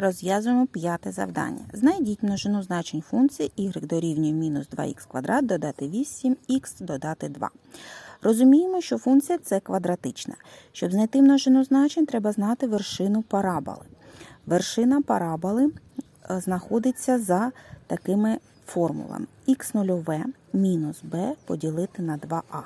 Розв'язуємо п'яте завдання. Знайдіть множину значень функції y дорівнює мінус 2х квадрат, додати 8х, додати 2. Розуміємо, що функція це квадратична. Щоб знайти множину значень, треба знати вершину параболи. Вершина параболи е, знаходиться за такими формулами. х нульове мінус b поділити на 2а.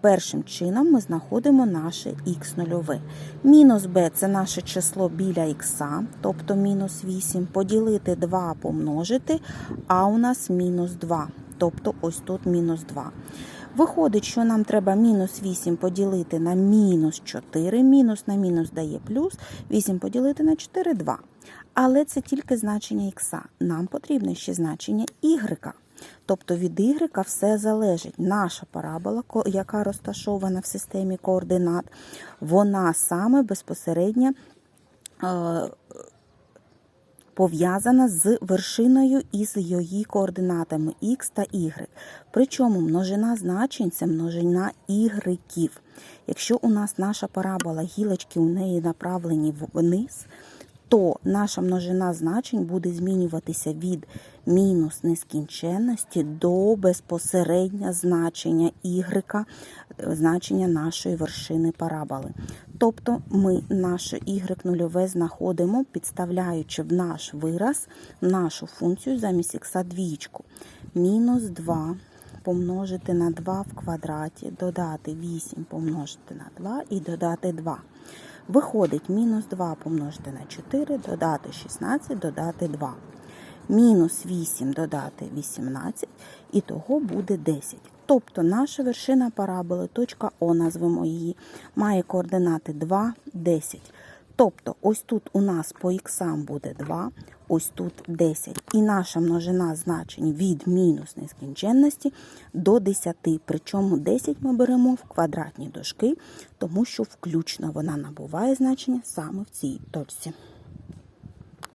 Першим чином ми знаходимо наше х нульове. Мінус b – це наше число біля х, тобто мінус 8, поділити 2 помножити, а у нас мінус 2, тобто ось тут мінус 2. Виходить, що нам треба мінус 8 поділити на мінус 4, мінус на мінус дає плюс, 8 поділити на 4 – 2. Але це тільки значення х. Нам потрібно ще значення y. Тобто від y все залежить. Наша парабола, яка розташована в системі координат, вона саме безпосередньо е, пов'язана з вершиною і з її координатами x та y. Причому множина значень це множина ігреків. Якщо у нас наша парабола, гілочки у неї направлені вниз, то наша множина значень буде змінюватися від мінус нескінченності до безпосередньо значення y, е, значення нашої вершини параболи. Тобто ми наше y нульове знаходимо, підставляючи в наш вираз нашу функцію замість х двічку. Мінус 2 помножити на 2 в квадраті, додати 8 помножити на 2 і додати 2. Виходить мінус 2 помножити на 4, додати 16, додати 2. Мінус 8 додати 18, і того буде 10. Тобто наша вершина параболи, точка О, назвемо її, має координати 2, 10. Тобто, ось тут у нас по іксам буде 2, ось тут 10. І наша множина значень від мінус нескінченності до 10. Причому 10 ми беремо в квадратні дошки, тому що включно вона набуває значення саме в цій точці.